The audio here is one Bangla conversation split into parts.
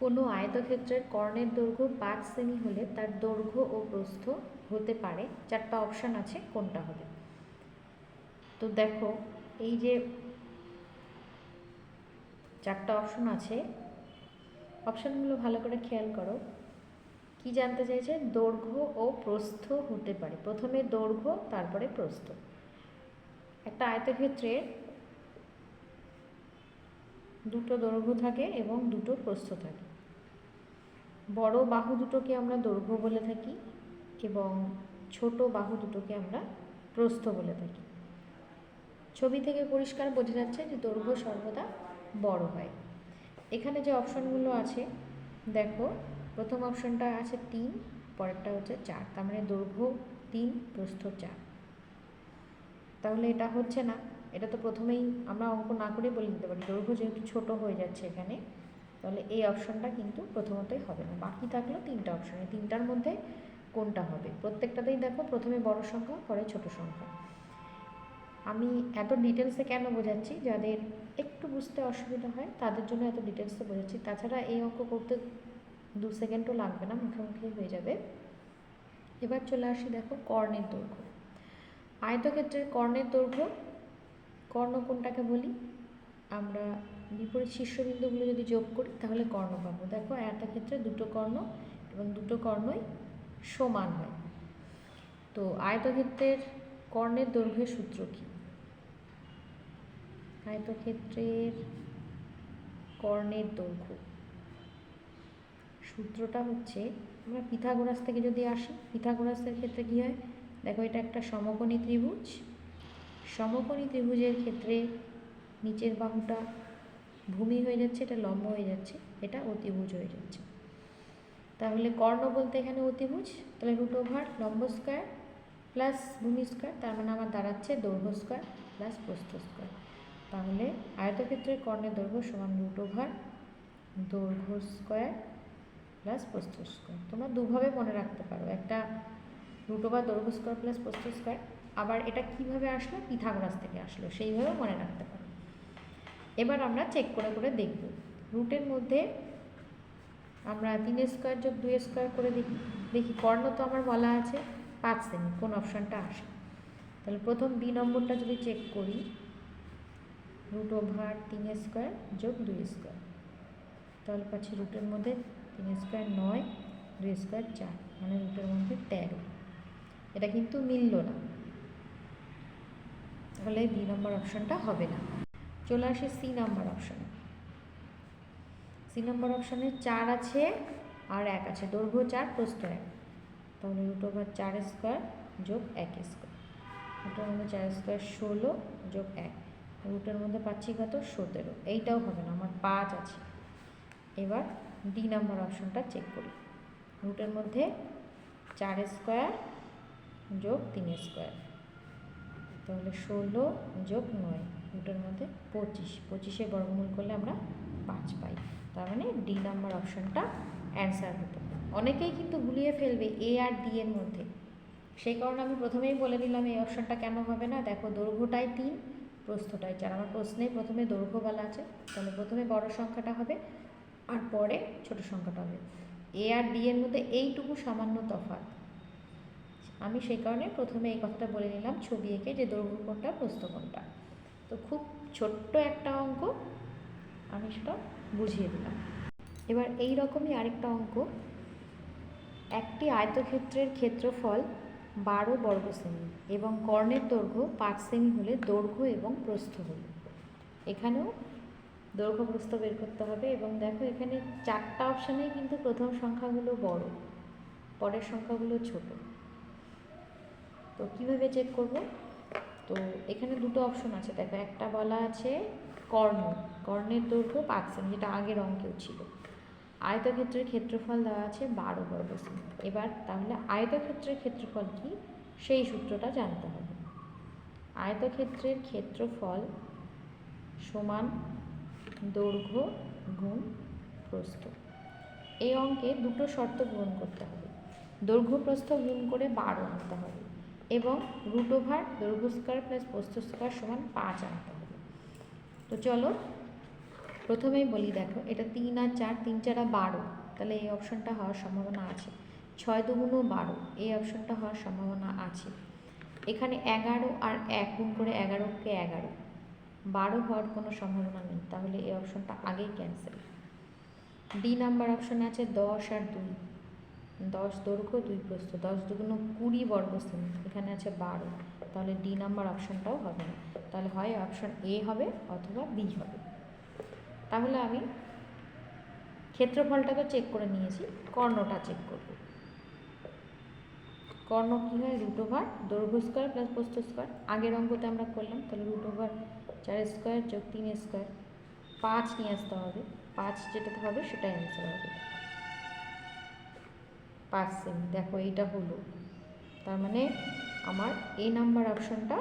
কোনো আয়তক্ষেত্রের কর্ণের দৈর্ঘ্য পাঁচ সেমি হলে তার দৈর্ঘ্য ও প্রস্থ হতে পারে। চারটা অপশান আছে, কোনটা হবে? তো দেখো, এই যে চারটা অপশন আছে অপশানগুলো ভালো করে খেয়াল করো। কি জানতে চাইছে? দৈর্ঘ্য ও প্রস্থ হতে পারে। প্রথমে দৈর্ঘ্য, তারপরে প্রস্থ। একটা আয়তক্ষেত্রের দুটো দৈর্ঘ্য থাকে এবং দুটো প্রস্থ থাকে। বড় বাহু দুটোকে আমরা দৈর্ঘ্য বলে থাকি এবং ছোট বাহু দুটোকে আমরা প্রস্থ বলে থাকি। ছবি থেকে পরিষ্কার বোঝা যাচ্ছে যে দৈর্ঘ্য সর্বদা বড় হয়। এখানে যে অপশনগুলো আছে, দেখো, প্রথম অপশনটা আছে তিন, পরেরটা হচ্ছে চার, তার মানে দৈর্ঘ্য তিন, প্রস্থ চার। তাহলে এটা হচ্ছে না। এটা তো প্রথমেই আমরা অঙ্ক না করে বলে দিতে পারি। দৈর্ঘ্য যেহেতু ছোট হয়ে যাচ্ছে এখানে, তাহলে এই অপশনটা কিন্তু প্রথমতই হবে না। বাকি থাকল তিনটা অপশন এই তিনটার মধ্যে কোনটা হবে? প্রত্যেকটাতেই দেখো প্রথমে বড় সংখ্যা, পরে ছোট সংখ্যা। আমি এত ডিটেলসে কেন বোঝাচ্ছি? যাদের একটু বুঝতে অসুবিধা হয়, তাদের জন্য এত ডিটেলসে বোঝাচ্ছি। তাছাড়া এই অঙ্ক করতে দু সেকেন্ডও লাগবে না, মুখোমুখি হয়ে যাবে। এবার চলে আসি দেখো কর্ণের দৈর্ঘ্য। আয়তক্ষেত্রের কর্ণের দৈর্ঘ্য কর্ণ কোনটাকে বলি, আমরা বিপরীত শীর্ষবিন্দুগুলো যদি যোগ করি, তাহলে কর্ণ পাবো। দেখো একটা ক্ষেত্রে দুটো কর্ণ এবং দুটো কর্ণই সমান হয়। তো আয়তক্ষেত্রের কর্ণের দৈর্ঘ্যের সূত্র কী? আয়তক্ষেত্রের কর্ণের দৈর্ঘ্য। সূত্রটা হচ্ছে, আমরা পিথাগোরাস থেকে যদি আসি, পিথাগোরাসের ক্ষেত্রে কী হয়? দেখো, এটা একটা সমকোণী ত্রিভুজ। সমকোণী ত্রিভুজের ক্ষেত্রে নিচের বাহুটা ভূমি হয়ে যাচ্ছে, এটা লম্ব হয়ে যাচ্ছে, এটা অতিভুজ হয়ে যাচ্ছে। তাহলে কর্ণ বলতে এখানে অতিভুজ, তাহলে রুট ওভার লম্ব স্কোয়ার প্লাস ভূমি স্কোয়ার তার মানে আমার দাঁড়াচ্ছে দৈর্ঘ্য স্কোয়ার প্লাস প্রস্থ স্কোয়ার তাহলে আয়তক্ষেত্রের কর্ণের দৈর্ঘ্য সমান রুট ওভার দৈর্ঘ্য স্কোয়ার প্লাস প্রস্থ স্কোয়ার তোমরা দুভাবে মনে রাখতে পারো, একটা রুট ওভার দৈর্ঘ্য স্কোয়ার প্লাস প্রস্থ স্কোয়ার আবার এটা কীভাবে আসলো? পিথাগোরাস থেকে আসলো। সেইভাবে মনে রাখতে পারো। এবার আমরা চেক করে করে দেখব। রুটের মধ্যে আমরা তিন স্কোয়ার যোগ দুই স্কোয়ার করে দেখি। দেখি, কর্ণ তো আমার বলা আছে। পাঁচ সেমি কোন অপশানটা আসে? তাহলে প্রথম বি নম্বরটা যদি চেক করি রুট ওভার তিন স্কোয়ার যোগ দুই স্কোয়ার তাহলে পাচ্ছি রুটের মধ্যে তিন স্কোয়ার নয়, দুই স্কোয়ার চার মানে রুটের মধ্যে তেরো। এটা কিন্তু মিলল না। তাহলে বি নম্বর অপশানটা হবে না। চলে আসে সি নাম্বার অপশানে। সি নম্বর অপশানে চার আছে আর এক আছে, দৈর্ঘ্য চার, প্রস্থ এক। তাহলে রুট ওভার চার স্কোয়ার যোগ এক স্কোয়ার। রুটের মধ্যে চার স্কোয়ার ষোলো যোগ এক। রুটের মধ্যে পাচ্ছি কত? সতেরো। এইটাও হবে না, আমার পাঁচ আছে। এবার ডি নাম্বার অপশনটা চেক করি। রুটের মধ্যে চার স্কোয়ার যোগ তিন স্কোয়ার। তাহলে ষোলো যোগ নয়, দুটোর মধ্যে পঁচিশ। পঁচিশে বর্গমূল করলে আমরা পাঁচ পাই। তার মানে ডি নাম্বার অপশনটা অ্যান্সার হতো। অনেকেই কিন্তু গুলিয়ে ফেলবে এ আর ডি এর মধ্যে। সেই কারণে আমি প্রথমেই বলে দিলাম এই অপশানটা কেন হবে না? দেখো, দৈর্ঘ্যটাই তিন, প্রস্থটাই চার। আমার প্রশ্নে প্রথমে দৈর্ঘ্য বলা আছে। তাহলে প্রথমে বড় সংখ্যাটা হবে আর পরে ছোট সংখ্যাটা হবে। এ আর ডি এর মধ্যে এইটুকু সামান্য তফাৎ। আমি সেই কারণে প্রথমে এই কথাটা বলে নিলাম, ছবি এঁকে যে দৈর্ঘ্য কোনটা প্রস্থ কোনটা তো খুব ছোট্ট একটা অঙ্ক, আমি সেটা বুঝিয়ে দিলাম। এবার এই রকমই আরেকটা অঙ্ক। একটি আয়তক্ষেত্রের ক্ষেত্রফল বারো বর্গ সেমি এবং কর্ণের দৈর্ঘ্য পাঁচ সেমি হলে দৈর্ঘ্য এবং প্রস্থ হল। এখানেও দৈর্ঘ্য প্রস্থ বের করতে হবে এবং দেখো এখানে চারটা অপশানেই কিন্তু প্রথম সংখ্যাগুলো বড়, পরের সংখ্যাগুলো ছোট। তো কীভাবে চেক করব? তো এখানে দুটো অপশন আছে। দেখো, একটা বলা আছে কর্ণ। কর্ণের দৈর্ঘ্য পাঁচ সেমি, যেটা আগের অঙ্কেও ছিল। আয়তক্ষেত্রের ক্ষেত্রফল দেওয়া আছে বারো বর্গ সেমি। এবার তাহলে আয়তক্ষেত্রের ক্ষেত্রফল কি? সেই সূত্রটা জানতে হবে। আয়তক্ষেত্রের ক্ষেত্রফল সমান দৈর্ঘ্য গুণ প্রস্থ। এই অঙ্কে দুটো শর্ত পূরণ করতে হবে। দৈর্ঘ্য প্রস্থ গুণ করে বারো আনতে হবে। এবং রুট ওভার দৈর্ঘ্য স্কোয়ার প্লাস প্রস্থ স্কোয়ার সমান পাঁচ আনতে হবে। তো চলো, প্রথমেই বলি দেখো, এটা তিন আর চার, তিন চারা বারো, তাহলে এই অপশনটা হওয়ার সম্ভাবনা আছে। ছয় দুগুণ বারো, এই অপশনটা হওয়ার সম্ভাবনা আছে। এখানে এগারো আর এক গুণ করে এগারোকে এগারো, বারো হওয়ার কোনো সম্ভাবনা নেই, তাহলে এই অপশনটা আগেই ক্যান্সেল ডি নাম্বার অপশনে আছে দশ আর দুই। দশ দৈর্ঘ্য, দুই প্রস্থ। দশ দুগুণ কুড়ি বর্গ সেমি। এখানে আছে বারো। তাহলে ডি নাম্বার অপশনটাও হবে না। তাহলে হয় অপশন এ হবে অথবা বি হবে। তাহলে আমি ক্ষেত্রফলটা তো চেক করে নিয়েছি। কর্ণটা চেক করব। কর্ণ কী হয়? রুট ওভার দৈর্ঘ্য স্কোয়ার প্লাস প্রস্থ স্কোয়ার আগের অঙ্কতে আমরা করলাম। তাহলে রুট ওভার চার স্কোয়ার যোগ তিন স্কোয়ার পাঁচ নিয়ে আসতে হবে। পাঁচ যেটাতে হবে সেটাই অ্যান্সার হবে। সেমি দেখো এইটা হলো। তার মানে আমার এ নাম্বার অপশনটা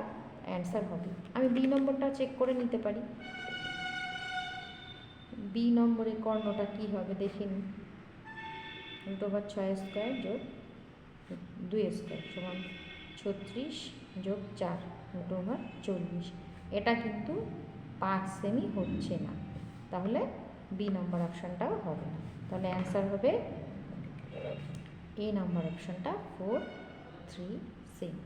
অ্যান্সার হবে। আমি বি নম্বরটা চেক করে নিতে পারি। বি নম্বরে কর্ণটা কী হবে দেখে নিই। রুট ওভার ছয় স্কোয়ার যোগ দুই স্কোয়ার সমান ছত্রিশ যোগ চার রুট ওভার চল্লিশ। এটা কিন্তু পাঁচ সেমি হচ্ছে না। তাহলে বি নম্বর অপশানটাও হবে না। তাহলে অ্যান্সার হবে এ নাম্বার অপশানটা ফোর থ্রি সেমি।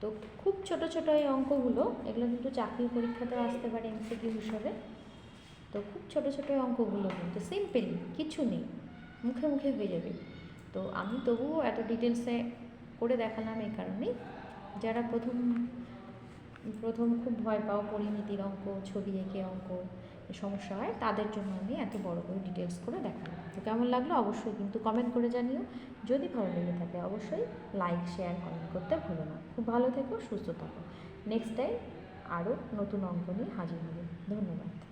তো খুব ছোট ছোট এই অঙ্কগুলো, এগুলো কিন্তু চাকরির পরীক্ষাতেও আসতে পারে এমসিকিউ হিসাবে। তো খুব ছোট ছোট অঙ্কগুলো কিন্তু সিম্পল কিছু নেই, মুখে মুখে হয়ে যাবে। তো আমি তবুও এত ডিটেলসে করে দেখালাম এই কারণেই। যারা প্রথম প্রথম খুব ভয় পাও পরিমিতির অঙ্ক, ছবি এঁকে অঙ্ক সমস্যা হয়, তাদের জন্য আমি এত বড় করে ডিটেলস করে দেখালাম। তো কেমন লাগল অবশ্যই কিন্তু কমেন্ট করে জানিও। যদি ভালো লেগে থাকে অবশ্যই লাইক শেয়ার কমেন্ট করতে ভুলো না। খুব ভালো থেকো, সুস্থ থাকো। নেক্সট টাইম আরও নতুন অঙ্ক নিয়ে হাজির হবে। ধন্যবাদ।